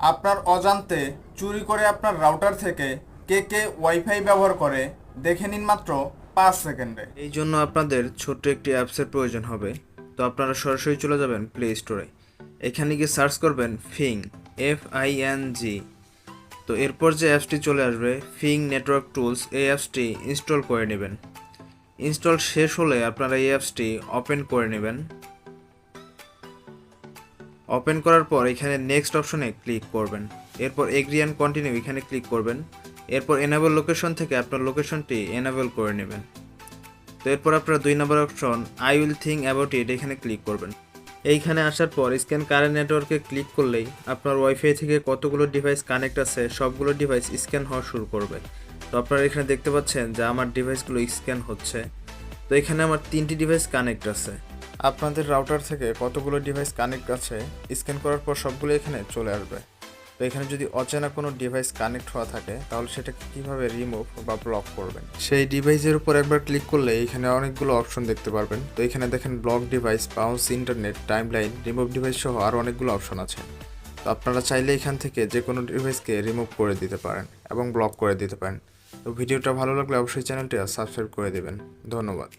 আপনার অজান্তে চুরি করে আপনার রাউটার থেকে কে কে ওয়াইফাই ব্যবহার করে, দেখে নিন মাত্র পাঁচ সেকেন্ডে। এই জন্য আপনাদের ছোট্ট একটি অ্যাপসের প্রয়োজন হবে। তো আপনারা সরাসরি চলে যাবেন প্লে স্টোরে এখানে গিয়ে সার্চ করবেন ফিং এফ আই এন জি তো এরপর যে অ্যাপসটি চলে আসবে ফিং নেটওয়ার্ক টুলস এই অ্যাপসটি ইনস্টল করে নেবেন। ইনস্টল শেষ হলে আপনারা এই অ্যাপসটি ওপেন করে নেবেন। ওপেন করার পর এখানে নেক্সট অপশনে ক্লিক করবেন। এরপর এগ্রি অ্যান্ড কন্টিনিউ এখানে ক্লিক করবেন। এরপর এনাবেল লোকেশন থেকে আপনার লোকেশনটি এনাবেল করে নেবেন। তো এরপর আপনার দুই number option I will think about it এখানে ক্লিক করবেন। এইখানে আসার পর স্ক্যান কারেন্ট নেটওয়ার্কে ক্লিক করলেই আপনার ওয়াইফাই থেকে কতগুলো ডিভাইস কানেক্ট আছে, সবগুলো ডিভাইস স্ক্যান হওয়া শুরু করবে। তো আপনারা এখানে দেখতে পাচ্ছেন যে আমার ডিভাইসগুলো স্ক্যান হচ্ছে। তো এখানে আমার তিনটি ডিভাইস কানেক্ট আছে। আপনাদের রাউটার থেকে কতগুলো ডিভাইস কানেক্ট আছে স্ক্যান করার পর সবগুলো এখানে চলে আসবে। তো এখানে যদি অচেনা কোনো ডিভাইস কানেক্ট হওয়া থাকে, তাহলে সেটাকে কীভাবে রিমুভ বা ব্লক করবেন? সেই ডিভাইসের উপর একবার ক্লিক করলে এখানে অনেকগুলো অপশন দেখতে পারবেন। তো এখানে দেখেন block device pounce internet timeline remove device সহ আরও অনেকগুলো অপশন আছে। তো আপনারা চাইলে এখান থেকে যে কোনো ডিভাইসকে রিমুভ করে দিতে পারেন এবং ব্লক করে দিতে পারেন। তো ভিডিওটা ভালো লাগলে অবশ্যই চ্যানেলটি সাবস্ক্রাইব করে দেবেন। ধন্যবাদ।